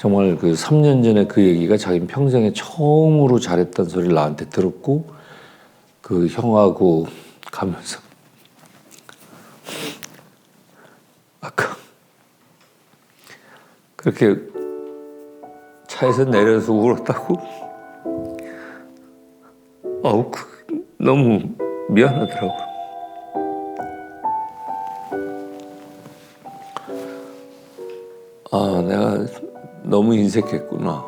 정말 그 3년 전에 그 얘기가 자기 평생에 처음으로 잘했다는 소리를 나한테 들었고 그 형하고 가면서 아까 그렇게 차에서 내려서 울었다고 아우 그, 너무 미안하더라고. 아 내가 너무 인색했구나.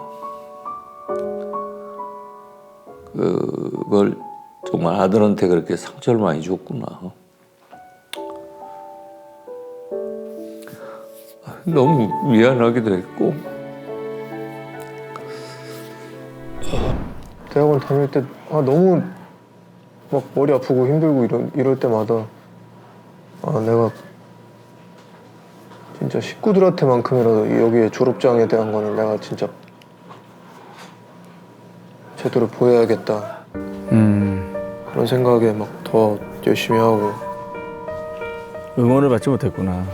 그걸 정말 아들한테 그렇게 상처를 많이 줬구나. 너무 미안하기도 했고 대학원 다닐 때 아, 너무 막 머리 아프고 힘들고 이럴, 이럴 때마다 아 내가 진짜 식구들한테만큼이라도 여기에 졸업장에 대한 거는 내가 진짜 제대로 보여야겠다. 음, 그런 생각에 막 더 열심히 하고. 응원을 받지 못했구나.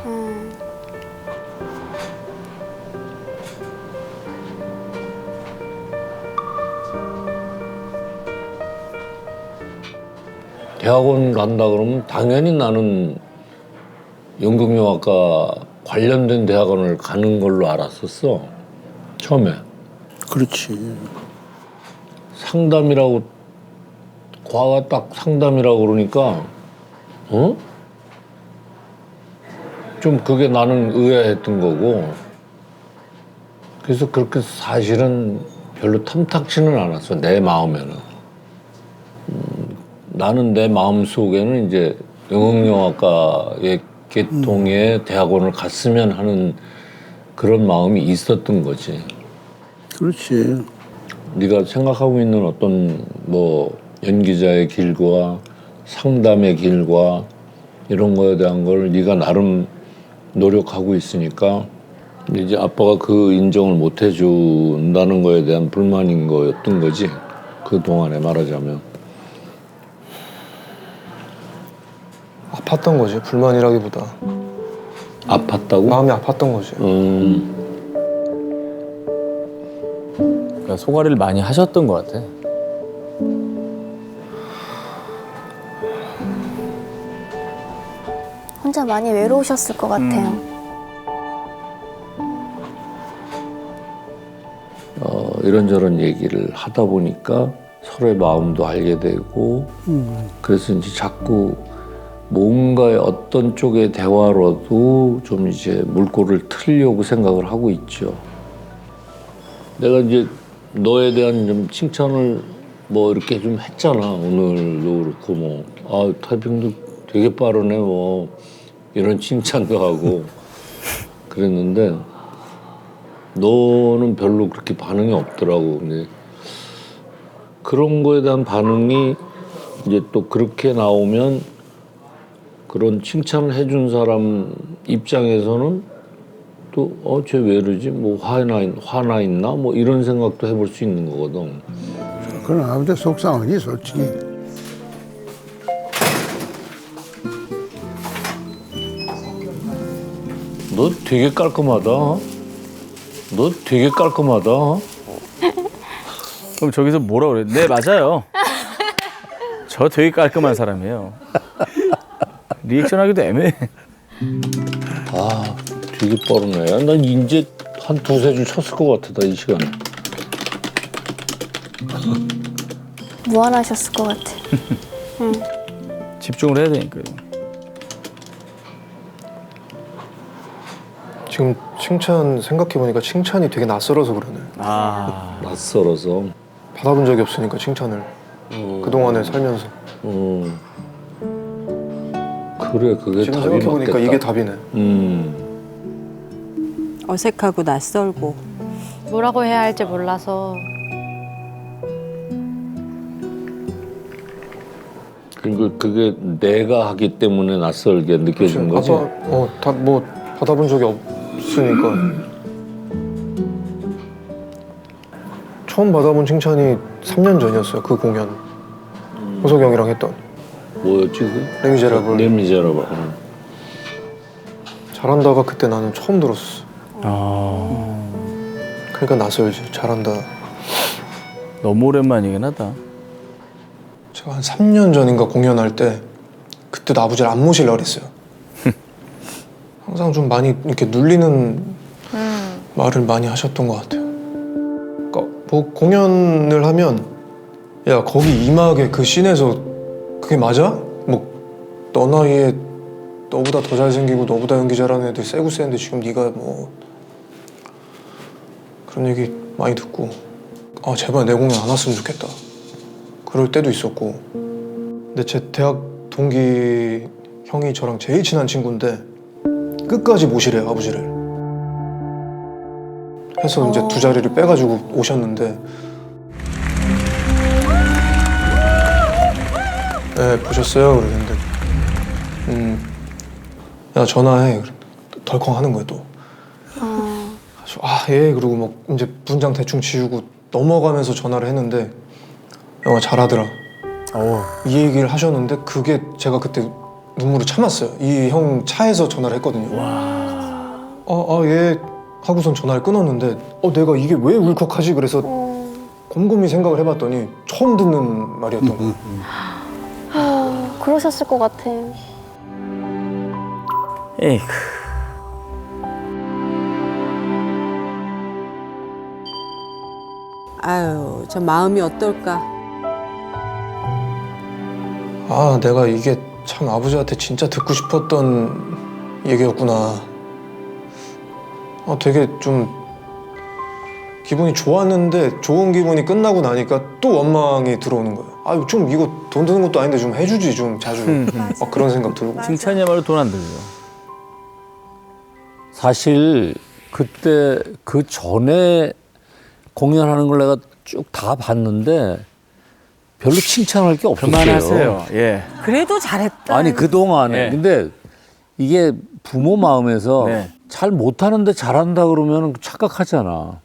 대학원 간다 그러면 당연히 나는 연극영화과 관련된 대학원을 가는 걸로 알았었어 처음에 그렇지. 상담이라고 과가 딱 상담이라고 그러니까 어? 좀 그게 나는 의아했던 거고 그래서 그렇게 사실은 별로 탐탁지는 않았어 내 마음에는 음, 나는 내 마음 속에는 이제 영흥영화과의 계통의 대학원을 갔으면 하는 그런 마음이 있었던 거지. 그렇지. 네가 생각하고 있는 어떤 뭐 연기자의 길과 상담의 길과 이런 거에 대한 걸 네가 나름 노력하고 있으니까 이제 아빠가 그 인정을 못 해준다는 거에 대한 불만인 거였던 거지 그 동안에 말하자면 아팠던 거지 불만이라기보다 아팠다고? 마음이 아팠던 거지 음, 그러니까 소가리를 많이 하셨던 것 같아. 혼자 많이 외로우셨을 것 같아요. 어, 이런저런 얘기를 하다 보니까 서로의 마음도 알게 되고 그래서 이제 자꾸 뭔가의 어떤 쪽의 대화로도 좀 이제 물꼬를 틀려고 생각을 하고 있죠. 내가 이제 너에 대한 좀 칭찬을 뭐 이렇게 좀 했잖아 오늘도 그렇고 뭐아 타이핑도 되게 빠르네 뭐 이런 칭찬도 하고 그랬는데 너는 별로 그렇게 반응이 없더라고. 근데 그런 거에 대한 반응이 이제 또 그렇게 나오면 그런 칭찬을 해준 사람 입장에서는 또 어 쟤 왜 이러지? 뭐 화나 있- 화나 있나? 뭐 이런 생각도 해볼 수 있는 거거든. 그런 아무데 속상하지 솔직히. 너 되게 깔끔하다. 너 되게 깔끔하다. 그럼 저기서 뭐라 그래? 네 맞아요. 저 되게 깔끔한 사람이에요. 리액션 하기도 애매해. 아, 되게 빠르네. 난 이제 한 두세 줄 쳤을 것 같아, 나 이 시간에. 무한하셨을 것 같아. 집중을 해야 되니까요. 지금 칭찬 생각해보니까 칭찬이 되게 낯설어서 그러네 아, 낯설어서. 받아본 적이 없으니까 칭찬을 그동안에 살면서 음. 그래, 그게 지금 답이 생각해보니까 맞겠다. 이게 답이네. 음. 어색하고 낯설고. 뭐라고 해야 할지 몰라서. 그리고 그게 내가 하기 때문에 낯설게 느껴진 거지. 아빠 어다뭐 받아본 적이 없으니까. 처음 받아본 칭찬이 3년 전이었어요 그 공연 호석이 형이랑 했던 뭐였지, 그? 레미제라블 레미제라블. 응. 잘한다가 그때 나는 처음 들었어 아, 그러니까 낯설지 잘한다 너무 오랜만이긴 하다. 제가 한 3년 전인가 공연할 때 그때도 아버지를 안 모시려고 그랬어요 항상 좀 많이 이렇게 눌리는 말을 많이 하셨던 것 같아요 그러니까 뭐 공연을 하면 야 거기 이마하게 그 씬에서 그게 맞아? 뭐 너 나이에 너보다 더 잘생기고 너보다 연기 잘하는 애들 세고 세는데 지금 네가 뭐 그런 얘기 많이 듣고. 아 제발 내 공연 안 왔으면 좋겠다. 그럴 때도 있었고. 근데 제 대학 동기 형이 저랑 제일 친한 친구인데 끝까지 모시래요 아버지를. 해서 이제 두 자리를 빼가지고 오셨는데 네 보셨어요? 그러는데. 음 야 전화해. 덜컹 하는 거예요 또 그래서 아 예. 그러고 막 이제 분장 대충 지우고 넘어가면서 전화를 했는데 영화 잘하더라. 이 얘기를 하셨는데 그게 제가 그때 눈물을 참았어요. 이 형 차에서 전화를 했거든요. 아 아 예. 하고선 전화를 끊었는데 어 내가 이게 왜 울컥하지? 그래서 곰곰이 생각을 해봤더니 처음 듣는 말이었던 거예요. 아, 그러셨을 것 같아요. 에이크. 아유, 저 마음이 어떨까? 아 내가 이게 참 아버지한테 진짜 듣고 싶었던 얘기였구나 아 되게 좀 기분이 좋았는데 좋은 기분이 끝나고 나니까 또 원망이 들어오는 거예요 아유 좀 이거 돈 드는 것도 아닌데 좀 해주지 좀 자주 막 그런 생각 들고 칭찬이야말로 돈 안 들죠. 사실 그때 그 전에 공연하는 걸 내가 쭉 다 봤는데 별로 칭찬할 게 없었어요. 그만하세요. 예. 그래도 잘했다. 아니 그 동안에 네. 근데 이게 부모 마음에서 네. 잘 못하는데 잘한다 그러면 착각하잖아.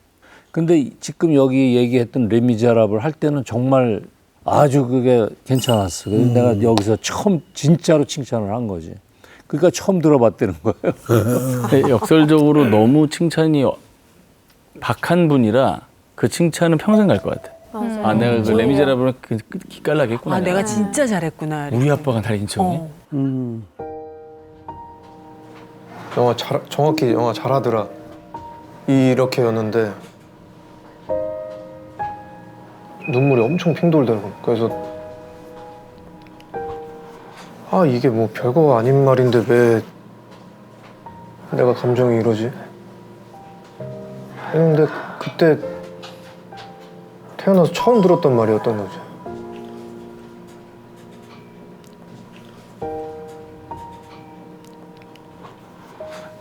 근데 지금 여기 얘기했던 레미제라블 할 때는 정말 아주 그게 괜찮았어. 그래서 음. 내가 여기서 처음 진짜로 칭찬을 한 거지. 그러니까 처음 들어봤다는 거예요. 근데 역설적으로 너무 칭찬이 박한 분이라 그 칭찬은 평생 갈 것 같아. 아, 내가 그 레미제라블은 그 기깔나겠구나. 아, 내가 진짜 잘했구나. 우리 아빠가 달인 척이. 어. 영화 잘 정확히 영화 잘하더라 이렇게였는데 눈물이 엄청 핑 돌더라고. 그래서 아 이게 뭐 별거 아닌 말인데 왜 내가 감정이 이러지? 했는데 그때 태어나서 처음 들었던 말이었던 거지.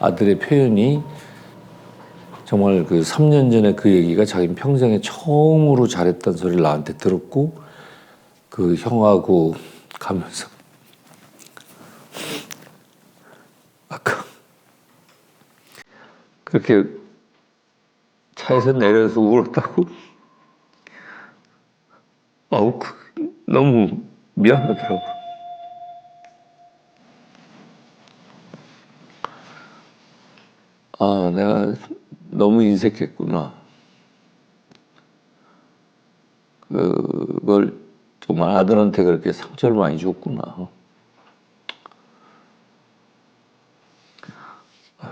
아들의 표현이 정말 그 3년 전에 그 얘기가 자기 평생에 처음으로 잘했다는 소리를 나한테 들었고 그 형하고 가면서 아까 그렇게 차에서 내려서 울었다고 아우 그- 너무 미안하더라고. 아, 내가 너무 인색했구나. 그걸 정말 아들한테 그렇게 상처를 많이 줬구나.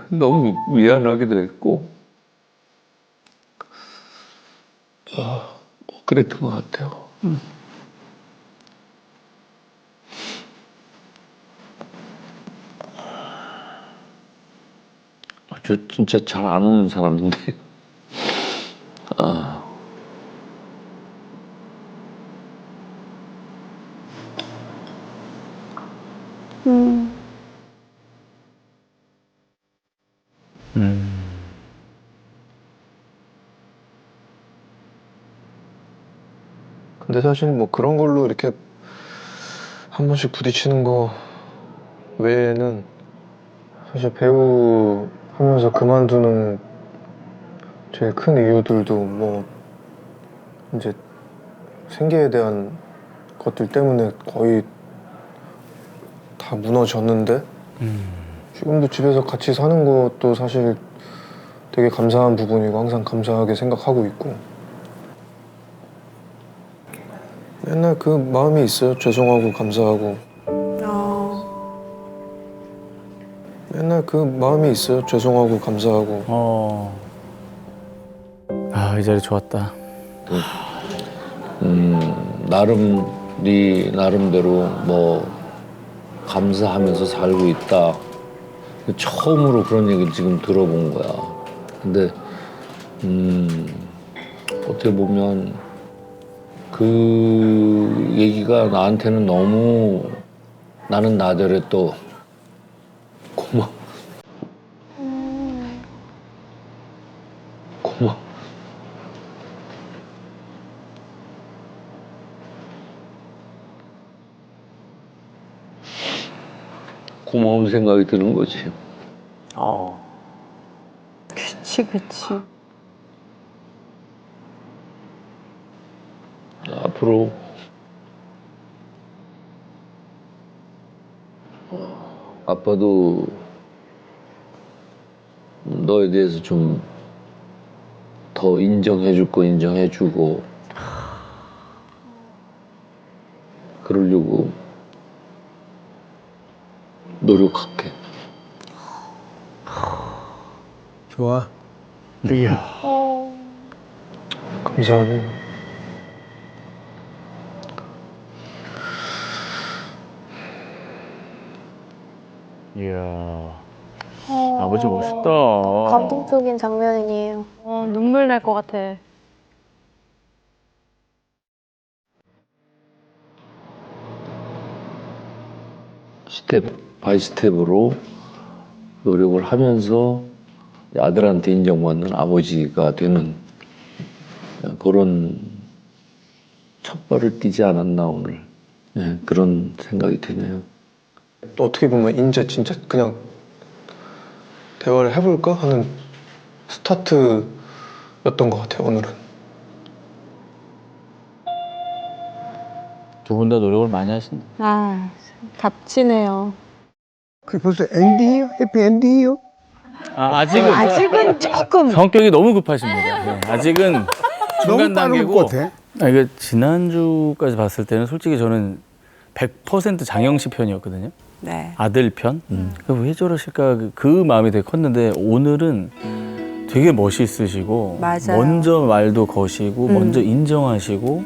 너무 미안하기도 했고, 아, 뭐 그랬던 것 같아요. 아, 저 진짜 잘안 우는 사람인데. 아. 음. 근데 사실 뭐 그런 걸로 이렇게 한 번씩 부딪히는 거 외에는 사실 배우 하면서 그만두는 제일 큰 이유들도 뭐 이제 생계에 대한 것들 때문에 거의 다 무너졌는데? 지금도 집에서 같이 사는 것도 사실 되게 감사한 부분이고 항상 감사하게 생각하고 있고. 맨날 그 마음이 있어요. 죄송하고 감사하고 맨날 그 마음이 있어요. 죄송하고 감사하고 어. 아, 이 자리 좋았다. 음, 나름 네 나름대로 뭐 감사하면서 살고 있다. 처음으로 그런 얘기를 지금 들어본 거야. 근데 음, 어떻게 보면 그 얘기가 나한테는 너무 나는 나대로 또 고마 고마 고마운 생각이 드는 거지. 어. 그치, 그치. 앞으로 아빠도 너에 대해서 좀 더 인정해 줄 거 인정해 주고 그러려고 노력할게. 좋아. 감사하네 이야. 어, 아버지 멋있다. 감동적인 장면이에요. 어, 눈물 날 것 같아. 스텝 바이 스텝으로 노력을 하면서 아들한테 인정받는 아버지가 되는 그런 첫 발을 띄지 않았나 오늘 예, 그런 생각이 드네요. 또 어떻게 보면 이제 진짜 그냥 대화를 해볼까 하는 스타트였던 것 같아요. 오늘은. 두 분 다 노력을 많이 하신다. 아, 값지네요. 그 벌써 엔딩이요? 해피 엔딩이요? 아, 아직은 아직은 조금 성격이 너무 급하십니다. 네, 아직은 중간 너무 빠른 단계고. 것 같아. 아, 이게 지난주까지 봤을 때는 솔직히 저는 100% 장영 씨 편이었거든요. 네. 아들 편. 그왜 저러실까 그, 그 마음이 되게 컸는데 오늘은 되게 멋있으시고 맞아요. 먼저 말도 거시고 음. 먼저 인정하시고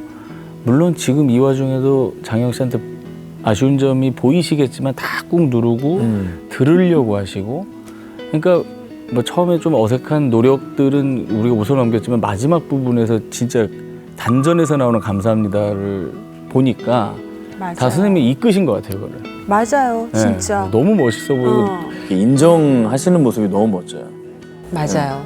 물론 지금 이 와중에도 장영 씨한테 아쉬운 점이 보이시겠지만 다 꾹 누르고 들으려고 하시고 그러니까 뭐 처음에 좀 어색한 노력들은 우리가 웃어 넘겼지만 마지막 부분에서 진짜 단전에서 나오는 감사합니다를 보니까 맞아요. 다 선생님이 이끄신 것 같아요, 그거를. 맞아요. 네, 진짜. 너무 멋있어 보이고 어, 인정하시는 모습이 너무 멋져요. 맞아요.